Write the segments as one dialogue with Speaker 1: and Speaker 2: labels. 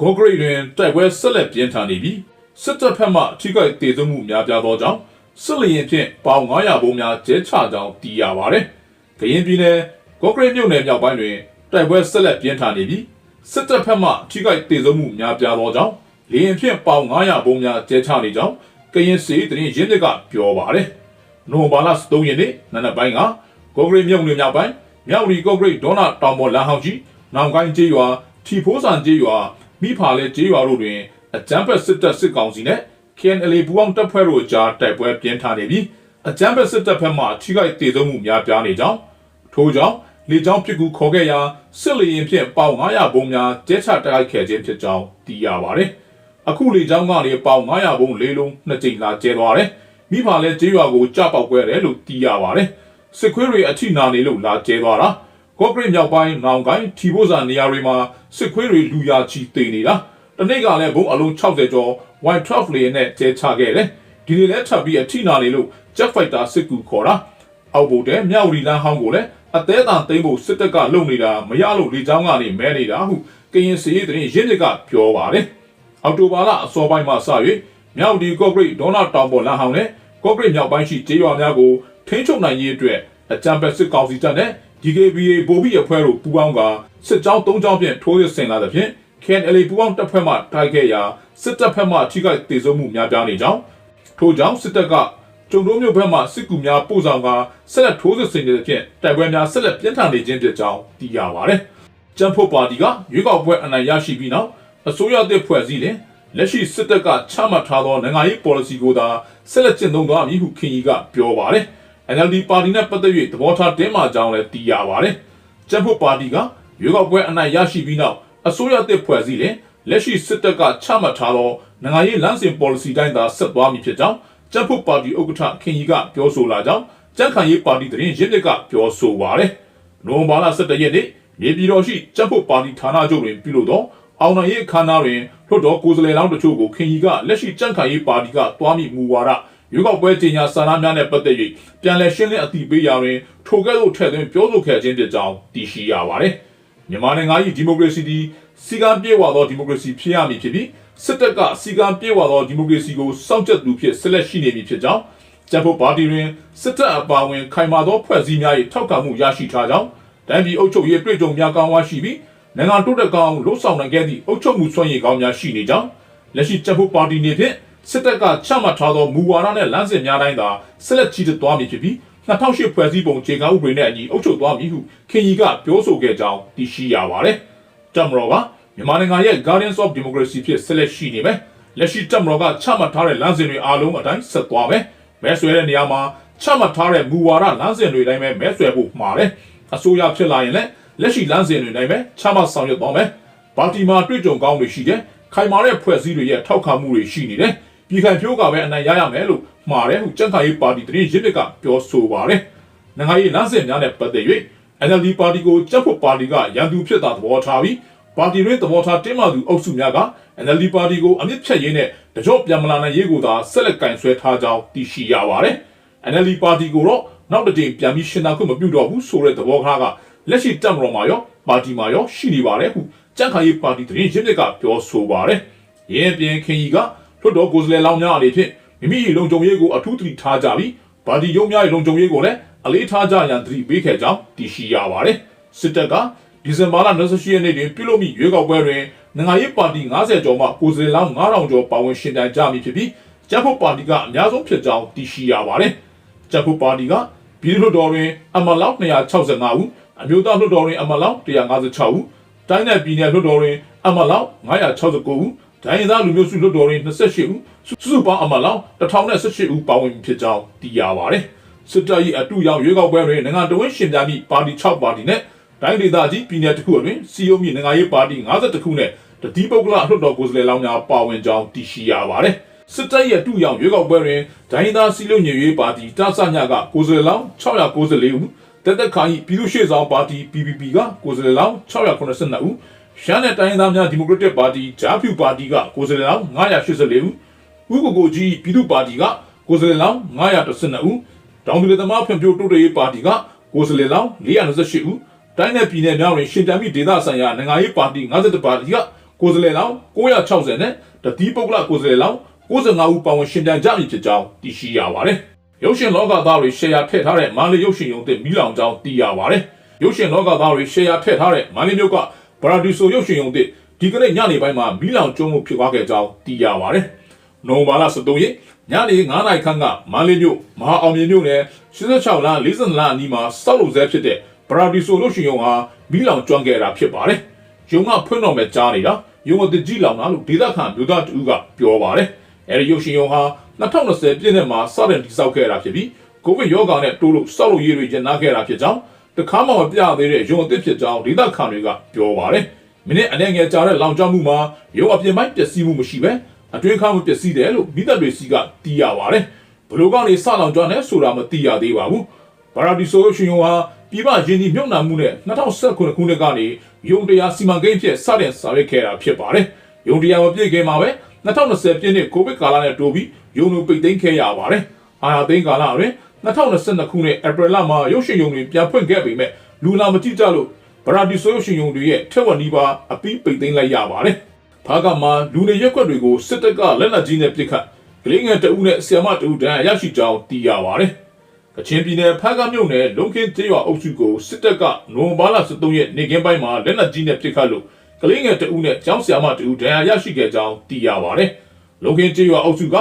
Speaker 1: ဂေါဂရိတ်တွင်တိုက်ပွဲဆက်လက်ပြင်းထန်နေပြီးစစ်တပ်ဖက်မှထိခိုက်ဒေဆုံးမှုများပြားသောကြောင့်စစ်လျင်ဖြင့်ပေါင်900ဘုံများကျဲချကြောင်းသိရပါဗျ။ကရင်ပြည်နယ်ဂေါဂရိတ်မြို့နယ်မြောက်ပိုင်းတွင်တိုက်ပွဲဆက်လက်ပြင်းထန်နေပြီးစစ်တပ်ဖက်မှထိခိုက်ဒေဆုံးမှုများပြားသောကြောင့်လျင်ဖြင့်ပေါင်900ဘုံများကျဲချနေကြောင်းကရင်စီတရင်ရင်းမြစ်ကပြောပါဗျ။နိုဘာလ3ရက်နေ့နံနက်ပိုင်းကဂေါဂရိတ်မြို့နယ်မြောက်ပိုင်းမြောက်ရီဂေါဂရိတ်ဒေါနာတောင်ပေါ်လမ်းဟောင်းကြီးနောင်ကိုင်းကျေးရွာထီဖိုးဆန်ကျေးရွာ မိဖာလဲကျေးရွာတို့တွင်အကြမ်းဖက်စစ်တပ်စစ်ကောင်စီနဲ့ KNLA ပူးပေါင်းတပ်ဖွဲ့တို့ကြားတိုက်ပွဲပြင်းထန်နေပြီးအကြမ်းဖက်စစ်တပ်ဘက်မှထိခိုက်ဒေဆုံးမှုများပြားနေကြောင်းထို့ကြောင့်လေကြောင်းပစ်ကူခေါ်ခဲ့ရာစစ်လေရင်ဖြင့်ပေါင်900ဘုံများကျဲချတိုက်ခဲ့ခြင်းဖြစ်ကြောင်းသိရပါတယ်။အခုလေကြောင်းကနေပေါင်900ဘုံလေးလုံးနှစ်ကြိမ်လာကျဲသွားတယ်။မိဖာလဲကျေးရွာကိုကြပေါက်ကွဲတယ်လို့သိရပါတယ်။စစ်ခွေးတွေအထိနာနေလို့လာကျဲသွားတာ။ ကော့ဂရိတ်မြောက်ပိုင်းနောင်ကိုင်းထီဖို့စာနေရာတွေမှာစစ်ခွေးတွေလူရာချီတေနေတာတနေ့ကလည်းဘုံအလုံး60ကျော် Y12 လေနဲ့ကျဲချခဲ့တယ်ဒီနေ့လည်းထပ်ပြီးအထိနာနေလို့ Jet Fighter စစ်ကူခေါ်တာအောက်ဘုတ်တဲ့မြောက်ရီလန်းဟောင်းကိုလည်းအသေးအံသိမ်းဖို့စစ်တပ်ကလုံနေတာမရလို့လေကြောင်းကနေမဲနေတာဟုကရင်စီရေးတဲ့ရင်းမြစ်ကပြောပါတယ်အောက်တိုဘာလအစောပိုင်းမှာစ၍မြောက်ဒီကော့ဂရိတ်ဒေါနာတောင်ပေါ်လမ်းဟောင်းနဲ့ကော့ဂရိတ်မြောက်ပိုင်းရှိကျေးရွာများကိုထိန်းချုပ်နိုင်ရေးအတွက်အကြံပေးစစ်ကောင်စီတပ်နဲ့ DKBA ဗိုလ်ဘီအဖွဲ့တို့ပူးပေါင်းကစစ်ကြောင်း၃ကြောင်းဖြင့်ထိုးရဆင်လာသဖြင့် KNLA ပူးပေါင်းတပ်ဖွဲ့မှတိုက်ခဲ့ရာစစ်တပ်ဖက်မှထိခိုက်ဒေဆုံးမှုများပြားနေကြောင်းထို့ကြောင့်စစ်တပ်ကကျုံတို့မျိုးဘက်မှစစ်ကူများပို့ဆောင်ကဆက်လက်ထိုးစစ်ဆင်နေတဲ့ဖြင့်တိုက်ပွဲများဆက်လက်ပြင်းထန်နေခြင်းဖြစ်ကြောင်းသိရပါတယ်။ကျန်းဖို့ပါတီကရွေးကောက်ပွဲအနိုင်ရရှိပြီးနောက်အစိုးရသစ်ဖွဲ့စည်းတဲ့လက်ရှိစစ်တပ်ကချမှတ်ထားသောနိုင်ငံရေး policy ကိုသာဆက်လက်ကျင့်သုံးသွားမည်ဟုခင်ကြီးကပြောပါတယ်။ NLD ပါတီနဲ့ပတ်သက်၍သဘောထားတင်းမာကြောင်းလည်းသိရပါတယ်။ကျန်းဖို့ပါတီကရွေးကောက်ပွဲအနိုင်ရရှိပြီးနောက်အစိုးရသစ်ဖွဲ့စည်းတဲ့လက်ရှိစစ်တပ်ကချမှတ်ထားသောနိုင်ငံရေးလမ်းစဉ် policy တိုင်းသာဆက်သွားမည်ဖြစ်ကြောင်းကျန်းဖို့ပါတီဥက္ကဋ္ဌခင်ကြီးကပြောဆိုလာကြောင်းကြံ့ခိုင်ရေးပါတီတရင်ရင်းမြစ်ကပြောဆိုပါတယ်။နိုဝင်ဘာလ17ရက်နေ့မြေပြည်တော်ရှိကျန်းဖို့ပါတီဌာနချုပ်တွင်ပြုလုပ်သောအောင်နိုင်ရေးအခမ်းအနားတွင်လွှတ်တော်ကိုယ်စားလှယ်လောင်းတို့ကိုခင်ကြီးကလက်ရှိကြံ့ခိုင်ရေးပါတီကတွားမိမူဝါဒ ရွေးကောက်ပွဲကြီးညာစာနာများနဲ့ပတ်သက်၍ပြန်လည်ရှင်းလင်းအသိပေးရာတွင်ထိုကဲ့သို့ထည့်သွင်းပြောဆိုခဲ့ခြင်းဖြစ်ကြောင်းသိရှိရပါတယ်။မြန်မာနိုင်ငံ၏ဒီမိုကရေစီသည်စီကံပြေဝသောဒီမိုကရေစီဖြစ်ရမည်ဖြစ်ပြီးစစ်တပ်ကစီကံပြေဝသောဒီမိုကရေစီကိုစောင့်ကြပ်သူဖြစ်ဆက်လက်ရှိနေမည်ဖြစ်ကြောင်းကျန်းဖို့ပါတီတွင်စစ်တပ်အပါအဝင်ခိုင်မာသောဖွဲ့စည်းများ၏ထောက်ခံမှုရရှိထားကြောင်းတိုင်းပြည်အုပ်ချုပ်ရေးတွေ့ကြုံများကောင်းဝါရှိပြီးနိုင်ငံတိုးတက်ကောင်းလှုပ်ဆောင်နိုင်ခဲ့သည့်အုပ်ချုပ်မှုစွမ်းရည်ကောင်းများရှိနေကြောင်းလက်ရှိကျန်းဖို့ပါတီနေဖြင့် စစ်တပ်ကချမှတ်ထားသောမူဝါဒနဲ့လမ်းစဉ်များတိုင်းသာဆက်လက်ကြီးသွားမည်ဖြစ်ပြီး2008ဖွဲ့စည်းပုံခြေခံဥပဒေနဲ့အညီအုပ်ချုပ်သွားမည်ဟုခင်ကြီးကပြောဆိုခဲ့ကြောင်းသိရှိရပါတယ်။တမတော်ကမြန်မာနိုင်ငံရဲ့ Guardians of Democracy ဖြစ်ဆက်လက်ရှိနေမယ်။လက်ရှိတမတော်ကချမှတ်ထားတဲ့လမ်းစဉ်တွေအားလုံးအတိုင်းဆက်သွားမယ်။မဲဆွဲတဲ့နေရာမှာချမှတ်ထားတဲ့မူဝါဒလမ်းစဉ်တွေတိုင်းပဲမဲဆွဲဖို့မှာတယ်။အစိုးရဖြစ်လာရင်လည်းလက်ရှိလမ်းစဉ်တွေတိုင်းပဲချမှတ်ဆောင်ရွက်သွားမယ်။ပါတီမှာတွေ့ကြုံကောင်းတွေရှိတယ်။ခိုင်မာတဲ့ဖွဲ့စည်းတွေရဲ့ထောက်ခံမှုတွေရှိနေတယ်။ ပြည်ခိုင်ဖြိုးကပဲအနိုင်ရရမယ်လို့မှာတယ်ဟုကြံ့ခိုင်ရေးပါတီတရင်ရစ်မြစ်ကပြောဆိုပါတယ်။နိုင်ငံရေးလမ်းစဉ်များနဲ့ပတ်သက်၍ NLD ပါတီကိုကြက်ဖို့ပါတီကရန်သူဖြစ်တာသဘောထားပြီးပါတီတွင်သဘောထားတင်းမာသူအုပ်စုများက NLD ပါတီကိုအမြင့်ဖြတ်ရင်းနဲ့တကြော့ပြန်မလာနိုင်ရေးကိုသာဆက်လက်ကင်ဆွဲထားကြောင်းသိရှိရပါတယ်။ NLD ပါတီကိုတော့နောက်တစ်ကြိမ်ပြန်ပြီးရှင်းတာခွင့်မပြုတော့ဘူးဆိုတဲ့သဘောထားကလက်ရှိတက်မတော်မှာရောပါတီမှာရောရှိနေပါတယ်ဟုကြံ့ခိုင်ရေးပါတီတရင်ရင်းမြစ်ကပြောဆိုပါတယ်။ရင်းပြင်းခင်ကြီးက လွှတ်တော်ကိုယ်စားလှယ်လောင်းများအနေဖြင့်မိမိလုံခြုံရေးကိုအထူးသတိထားကြပြီးပါတီရုံးများရဲ့လုံခြုံရေးကိုလည်းအလေးထားကြရန်သတိပေးခဲ့ကြောင်းသိရှိရပါတယ်။စစ်တပ်ကဒီဇင်ဘာလ28ရက်နေ့တွင်ပြုလုပ်မိရွေးကောက်ပွဲတွင်နိုင်ငံရေးပါတီ90ကျော်မှကိုယ်စားလှယ်လောင်း9000ကျော်ပါဝင်ရှင်တန်ကြမည်ဖြစ်ပြီးကျန်းဖို့ပါတီကအများဆုံးဖြစ်ကြောင်းသိရှိရပါတယ်။ကျန်းဖို့ပါတီကပြည်သူ့လွှတ်တော်တွင်အမလောက်265ဦးအမျိုးသားလွှတ်တော်တွင်အမလောက်156ဦးတိုင်းနယ်ပြည်နယ်လွှတ်တော်တွင်အမလောက်969ဦး တိုင်းဒေသလူမျိုးစုလွှတ်တော်တွင်28ဦးစုစုပေါင်းအမလောက်1018ဦးပါဝင်ဖြစ်ကြောင်းသိရပါတယ်။စစ်တပ်၏အတူရောက်ရွေးကောက်ပွဲတွင်နိုင်ငံတော်ဝင်ရှင်ပြမိပါတီ6ပါတီနဲ့တိုင်းဒေသကြီးပြည်နယ်တစ်ခုအတွင်းစီယုံမြေနိုင်ငံရေးပါတီ52ခုနဲ့တတိပုဂ္ဂလလွှတ်တော်ကိုယ်စားလှယ်လောင်းများပါဝင်ကြောင်းသိရှိရပါတယ်။စစ်တပ်ရဲ့အတူရောက်ရွေးကောက်ပွဲတွင်တိုင်းဒေသစီလုံးညွေရေးပါတီတဆညကကိုယ်စားလှယ်လောင်း694ဦးတက်တက်ခိုင်ပြည်သူ့ရှေ့ဆောင်ပါတီ PPP ကကိုယ်စားလှယ်လောင်း682ဦး ရှမ်းနဲ့တိုင်းသားများဒီမိုကရက်တစ်ပါတီဂျာဖြူပါတီကကိုယ်စားလှယ်လောင်း984ဦးဥက္ကိုကိုကြီးပြည်သူ့ပါတီကကိုယ်စားလှယ်လောင်း912ဦးတောင်သူလယ်သမားဖွံ့ဖြိုးတိုးတက်ရေးပါတီကကိုယ်စားလှယ်လောင်း428ဦးတိုင်းနယ်ပြည်နယ်များတွင်ရှင်တန်မိဒေသဆိုင်ရာနိုင်ငံရေးပါတီ52ပါတီကကိုယ်စားလှယ်လောင်း960နဲ့တတိပုဂ္ဂလကိုယ်စားလှယ်လောင်း95ဦးပါဝင်ရှင်ပြိုင်ကြမည်ဖြစ်ကြောင်းသိရှိရပါတယ်။ရုပ်ရှင်လောကသားတွေရှယ်ယာထည့်ထားတဲ့မန္တလေးရုပ်ရှင်ရုံသစ်မီးလောင်ကြောင်းသိရပါတယ်။ရုပ်ရှင်လောကသားတွေရှယ်ယာထည့်ထားတဲ့မန္တလေးမြို့က ပရာဒီဆိုရုပ်ရှင်ရုံသစ်ဒီကနေ့ညနေပိုင်းမှာမီးလောင်ကျွမ်းမှုဖြစ်သွားခဲ့ကြောင်းသိရပါတယ်။နိုဝင်ဘာလ23ရက်ညနေ9နာရီခန့်ကမန္တလေးမြို့မဟာအောင်မြေမြို့နယ်86လ40လအနီးမှာစောက်လို့ဆဲဖြစ်တဲ့ပရာဒီဆိုရုပ်ရှင်ရုံဟာမီးလောင်ကျွမ်းခဲ့တာဖြစ်ပါတယ်။ရုံကဖွင့်တော်မဲ့ကြားနေတာရုံအတကြီးလောင်တာလို့ဒေသခံမြို့သားတူကပြောပါတယ်။အဲဒီရုပ်ရှင်ရုံဟာ2020ပြည့်နှစ်မှာစတင်တည်ဆောက်ခဲ့တာဖြစ်ပြီးကိုဗစ်ရောဂါနဲ့တိုးလို့စောက်လို့ရည်တွေကျနာခဲ့တာဖြစ်ကြောင်း တခါမှမပြသေးတဲ့ရုံအသစ်ဖြစ်ကြောင်းဒေသခံတွေကပြောပါတယ်။မိနစ်အနေငယ်ကြာတဲ့လောင်ကျွမ်းမှုမှာရုံအပြင်ပိုင်းပျက်စီးမှုမရှိပဲအတွင်းခါမှုပျက်စီးတယ်လို့မိသက်တွေစီကသိရပါတယ်။ဘလို့ကနေစလောင်ကျွမ်းတယ်ဆိုတာမသိရသေးပါဘူး။ဘာရာဒီဆိုရှင်ယုံဟာပြည်ပရင်းနှီးမြုပ်နှံမှုနဲ့2019ခုနှစ်ကနေယုံတရားစီမံကိန်းဖြစ်စတင်ဆောင်ရွက်ခဲ့တာဖြစ်ပါတယ်။ယုံတရားမပြည့်ခင်မှာပဲ2020ပြည့်နှစ်ကိုဗစ်ကာလနဲ့တိုးပြီးယုံလူပိတ်သိမ်းခဲ့ရပါတယ်။အာရသိန်းကာလအတွင်း 2022ခုနှစ်ဧပြီလမှာရုပ်ရှင်ယုံတွေပြန်ဖွင့်ခဲ့ပေမဲ့လူလာမကြည့်ကြလို့ဗရာဒီဆိုရုပ်ရှင်ယုံတွေရဲ့ထက်ဝက်နီးပါအပီးပိတ်သိမ်းလိုက်ရပါတယ်။ဖားကမှာလူနေရက်ွက်တွေကိုစစ်တပ်ကလက်နက်ကြီးနဲ့ပစ်ခတ်ကလေးငယ်တအုပ်နဲ့ဆီယမတအုပ်တန်းရရှိကြောင်းသိရပါတယ်။ကချင်ပြည်နယ်ဖားကမြို့နယ်လုံခင်းကျေးရွာအုပ်စုကိုစစ်တပ်ကနိုဝင်ဘာလ23ရက်နေ့ကင်းပိုင်းမှာလက်နက်ကြီးနဲ့ပစ်ခတ်လို့ကလေးငယ်တအုပ်နဲ့ကျောင်းဆီယမတအုပ်တန်းရရှိခဲ့ကြောင်းသိရပါတယ်။လုံခင်းကျေးရွာအုပ်စုက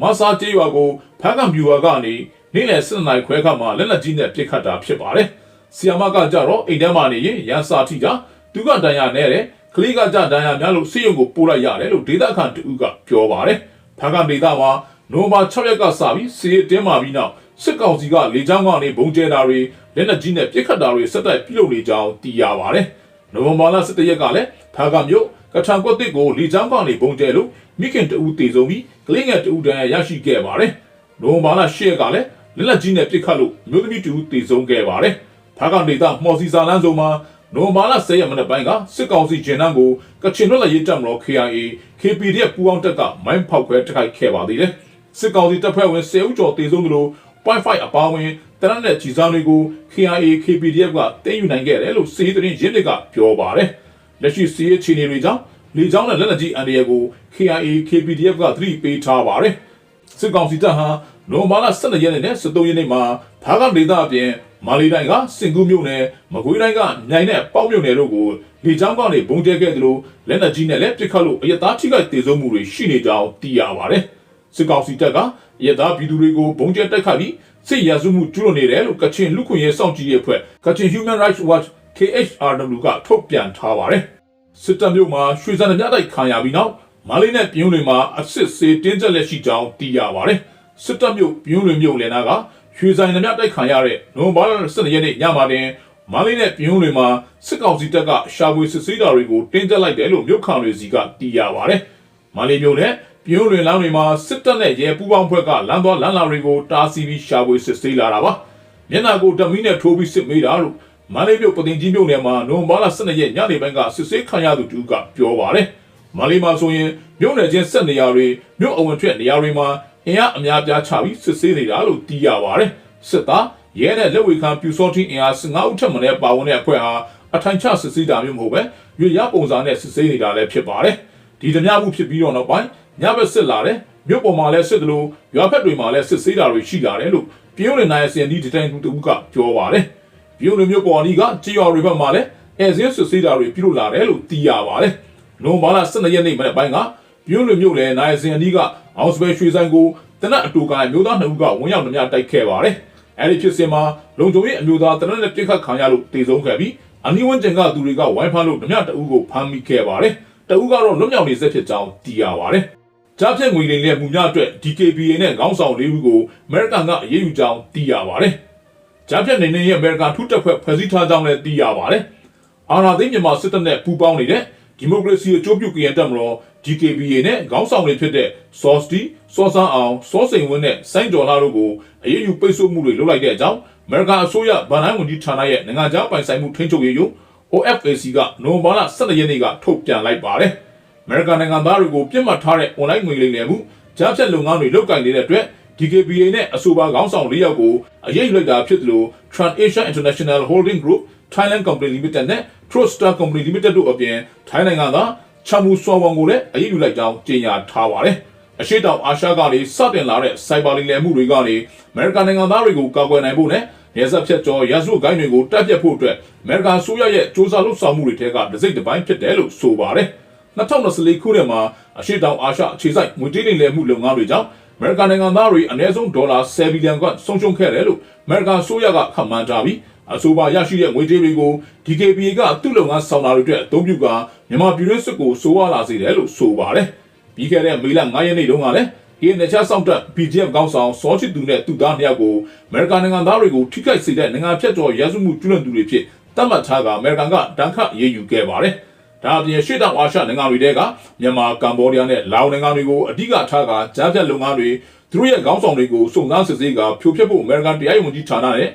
Speaker 1: မဆာကျေးရွာကိုဖားကမြူဝါကနေ နေ့လယ်7နာရီခွဲခန့်မှာလက်နက်ကြီးနဲ့ပစ်ခတ်တာဖြစ်ပါတယ်။ဆီယမကကြတော့အိမ်ထဲမှာနေရင်ရန်စာထိတာသူကတန်ရနဲ့တဲ့ကလေးကကြတန်ရများလို့စေယုံကိုပို့လိုက်ရတယ်လို့ဒေသခံတူကပြောပါတယ်။ဖားကဒေသမှာနိုဘာ6ရက်ကစပြီးစီးတင်းမာပြီးနောက်စစ်ကောင်စီကလေကြောင်းကနေဘုံကျဲတာတွေလက်နက်ကြီးနဲ့ပစ်ခတ်တာတွေဆက်တိုက်ပြုလုပ်နေကြောင်းသိရပါတယ်။နိုဝင်ဘာလ17ရက်ကလည်းဖားကမြို့ကထံကွက်တစ်ကိုလေကြောင်းကနေဘုံကျဲလို့မိခင်တူတည်ဆုံးပြီးကလေးငယ်တူတန်းရရှိခဲ့ပါတယ်။နိုဝင်ဘာလ10ရက်ကလည်း လက်လက်ကြီးနဲ့ပစ်ခတ်လို့မြို့သမီးတူတည်ဆုံးခဲ့ပါတယ်။ဖားကောင်ဒေသမော်စီစာလန်းစုံမှာနိုဝင်ဘာလ10ရက်မနက်ပိုင်းကစစ်ကောင်စီဂျင်နန်းကိုကချင်လွတ်လပ်ရေးတပ်မတော် KIA KPDF ပူးပေါင်းတပ်ကမိုင်းဖောက်ခွဲတိုက်ခိုက်ခဲ့ပါသေးတယ်။စစ်ကောင်စီတပ်ဖွဲ့ဝင်10ဦးကျော်တည်ဆုံးသလို point 5အပါအဝင်တရနဲ့ကြီးစားတွေကို KIA KPDF ကတင်းယူနိုင်ခဲ့တယ်လို့စီးသတင်းရင်းတွေကပြောပါတယ်။လက်ရှိစီးရေးချီနေတွေကြောင့်လေကြောင်းနဲ့လက်နက်ကြီးအန်ဒီရဲကို KIA KPDF ကသတိပေးထားပါတယ်။စစ်ကောင်စီတပ်ဟာ နိုမာလာ12ရက်နေ့နဲ့13ရက်နေ့မှာဖားကဒေသအပြင်မာလီတိုင်းကစင်ကူးမြို့နယ်မကွေးတိုင်းကမြိုင်နဲ့ပေါက်မြို့နယ်တို့ကိုလေကြောင်းကနေဘုံကျဲခဲ့သလိုလက်နက်ကြီးနဲ့လည်းပစ်ခတ်လို့အရသားထိခိုက်ဒေဆုံးမှုတွေရှိနေကြောင်းသိရပါတယ်။စစ်ကောင်စီတပ်ကအရသားပြည်သူတွေကိုဘုံကျဲတိုက်ခတ်ပြီးစစ်ရာဇဝမှုကျူးလွန်နေတယ်လို့ကချင်လူခွင့်ရေးစောင့်ကြည့်ရေးအဖွဲ့ကချင် Human Rights Watch KHRW ကထုတ်ပြန်ထားပါတယ်။စစ်တပ်မြို့မှာရွှေစံမြတိုက်ခံရပြီးနောက်မာလီနဲ့ပြင်းတွေမှာအစစ်စေးတင်းကျပ်လက်ရှိကြောင်းသိရပါတယ်။ စစ်တပ်မြို့ပြင်းတွေမြို့လယ်နာကရွှေဆိုင်နှမြတိုက်ခံရတဲ့နိုဝင်ဘာလ12ရက်နေ့ညမှာတင်မာလီနဲ့ပြင်းတွေမှာစစ်ကောင်စီတပ်ကရှာဖွေစစ်ဆေးတာတွေကိုတင်းကျပ်လိုက်တယ်လို့မြို့ခံတွေစီကသိရပါတယ်။မာလီမြို့နဲ့ပြင်းတွေလမ်းတွေမှာစစ်တပ်နဲ့ရဲပူးပေါင်းဖွဲ့ကလမ်းသွားလမ်းလာတွေကိုတားဆီးပြီးရှာဖွေစစ်ဆေးလာတာပါ။မျက်နှာကိုဓမီနဲ့ထိုးပြီးစစ်မေးတာလို့မန္တလေးမြို့ပတင်ကြီးမြို့နယ်မှာနိုဝင်ဘာလ12ရက်ညနေပိုင်းကစစ်ဆေးခံရသူတူကပြောပါတယ်။မန္တလေးမှာဆိုရင်မြို့နယ်ချင်းဆက်နေရာတွေမြို့အဝင်ထွက်နေရာတွေမှာ အင်အားအများပြားချပြီးစစ်ဆေးနေတာလို့သိရပါတယ်။စစ်သားရဲနဲ့လက်ဝေခံပြူစောတိအင်အား15ဦးထက်မနည်းပါဝင်တဲ့အဖွဲ့ဟာအထိုင်ချစစ်ဆေးတာမျိုးမဟုတ်ပဲရွေရပုံစံနဲ့စစ်ဆေးနေတာလည်းဖြစ်ပါတယ်။ဒီဓမြမှုဖြစ်ပြီးတော့နောက်ပိုင်းညဘက်စစ်လာတယ်မြို့ပေါ်မှာလည်းစစ်တယ်လို့ရွာဖက်တွေမှာလည်းစစ်ဆေးတာတွေရှိလာတယ်လို့ပြင်းရနိုင်စင်ဒီတိုင်တူတူကပြောပါတယ်။ပြင်းရမြို့ပေါ်အနီးကကြေးရွာတွေဘက်မှာလည်းအဲဇင်းစစ်ဆေးတာတွေပြုလုပ်လာတယ်လို့သိရပါတယ်။နိုဘာလ12ရက်နေ့မနေ့ပိုင်းက ပြင်းရမြို့လည်းနိုင်စင်အနီးကအောင်စပယ်ရွှေဆိုင်ကိုတနက်အတူကမျိုးသားနှစ်ဦးကဝင်ရောက်နှမြတိုက်ခဲ့ပါတယ်။အဲဒီဖြစ်စဉ်မှာလုံခြုံရေးအမျိုးသားတနက်နဲ့ပြစ်ခတ်ခံရလို့တေဆုံးခဲ့ပြီးအနီးဝန်းကျင်ကသူတွေကဝိုင်းဖမ်းလို့နှမြတအူးကိုဖမ်းမိခဲ့ပါတယ်။တအူးကတော့လွတ်မြောက်နေဆက်ဖြစ်ကြောင်းသိရပါတယ်။ကြားဖြတ်ငွေလိမ်တဲ့မူများအတွက် DKBA နဲ့ခေါင်းဆောင်၄ဦးကိုအမေရိကန်ကအရေးယူကြောင်းသိရပါတယ်။ကြားဖြတ်နေနေရဲ့အမေရိကန်ထူးတပ်ဖွဲ့ဖွဲ့စည်းထားကြောင်းလည်းသိရပါတယ်။အာဏာသိမ်းမြန်မာစစ်တပ်နဲ့ပူးပေါင်းနေတဲ့ဒီမိုကရေစီအကျိုးပြုကရင်တပ်မတော် DKBA နဲ့ခေါင်းဆောင်တွေဖြစ်တဲ့ Sosty, စောစန်းအောင်စောစိန်ဝင်းနဲ့စိုင်းကျော်လာတို့ကိုအရေးယူပိတ်ဆို့မှုတွေလုပ်လိုက်တဲ့အကြောင်းအမေရိကန်အစိုးရဗန်နိုင်းဝန်ကြီးဌာနရဲ့နိုင်ငံခြားပိုင်ဆိုင်မှုထိန်းချုပ်ရေးရုံး OFAC ကနိုဝင်ဘာလ12ရက်နေ့ကထုတ်ပြန်လိုက်ပါတယ်။အမေရိကန်နိုင်ငံသားတွေကိုပြစ်မှတ်ထားတဲ့ online ငွေလိမ်လည်မှုကြားဖြတ်လုပ်ငန်းတွေလုပ်ကိုင်နေတဲ့အတွက် DKBA နဲ့အဆိုပါခေါင်းဆောင်၄ယောက်ကိုအရေးယူလိုက်တာဖြစ်သလို TransAsia International Holding Group Thailand Company Limited နဲ့ Trustar Company Limited တို့အပြင်ထိုင်းနိုင်ငံသား ချမှုစွာဝန်ကိုလည်းအရေးယူလိုက်ကြောင်းကြေညာထားပါတယ်။အရှိတောင်အာရှကနေစတင်လာတဲ့စိုက်ဘာလီလည်မှုတွေကနေအမေရိကန်နိုင်ငံသားတွေကိုကာကွယ်နိုင်ဖို့နဲ့ရဲစပ်ဖြတ်ကျော်ရစုဂိုင်းတွေကိုတပ်ပြတ်ဖို့အတွက်အမေရိကန်ဆိုရရဲ့စ조사လှုပ်ဆောင်မှုတွေထဲကတစ်စိတ်တစ်ပိုင်းဖြစ်တယ်လို့ဆိုပါတယ်။2024ခုနှစ်မှာအရှိတောင်အာရှအခြေစိုက်ငွေကြေးလိမ်လည်မှုလုပ်ငန်းတွေကြောင့်အမေရိကန်နိုင်ငံသားတွေအနည်းဆုံးဒေါ်လာ10ဘီလီယံကဆုံးရှုံးခဲ့တယ်လို့အမေရိကန်ဆိုရကခန့်မှန်းထားပြီး အဆိုပါရရှိတဲ့ငွေကြေးတွေကို DKBA ကသူ့လုပ်ငန်းဆောင်တာတွေအတွက်အသုံးပြုကာမြန်မာပြည်တွင်းစစ်ကိုစိုးဝါလာစေတယ်လို့ဆိုပါတယ်။ပြီးခဲ့တဲ့မေလ9ရက်နေ့တုန်းကလည်းဒီနယ်ခြားဆောင်တပ် BGF ကောင်းဆောင်စောချစ်သူနဲ့သူသားနှစ်ယောက်ကိုအမေရိကန်နိုင်ငံသားတွေကိုထိခိုက်စေတဲ့နိုင်ငံဖြတ်ကျော်ရန်စုမှုကျူးလွန်သူတွေဖြစ်တတ်မှတ်ထားကအမေရိကန်ကတန်ခတ်အရေးယူခဲ့ပါတယ်။ဒါအပြင်ရှေ့တောင်အာရှနိုင်ငံတွေတဲကမြန်မာကမ္ဘောဒီးယားနဲ့လာအိုနိုင်ငံတွေကိုအဓိကထားကကြားဖြတ်လုပ်ငန်းတွေသူတို့ရဲ့ခေါင်းဆောင်တွေကိုစုံစမ်းစစ်ဆေးကဖြိုဖျက်ဖို့အမေရိကန်တရားရေးဝန်ကြီးဌာနနဲ့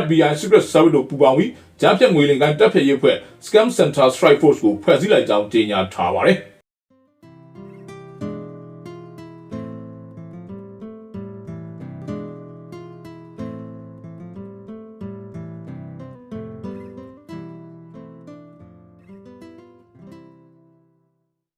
Speaker 1: FBI Secret Service တို့ပူးပေါင်းပြီးကြားဖြတ်ငွေလင်ကိုင်းတပ်ဖြတ်ရေးဖွဲ့ Scam Center Strike Force ကိုဖွဲ့စည်းလိုက်ကြောင်းကြေညာထားပါတယ်။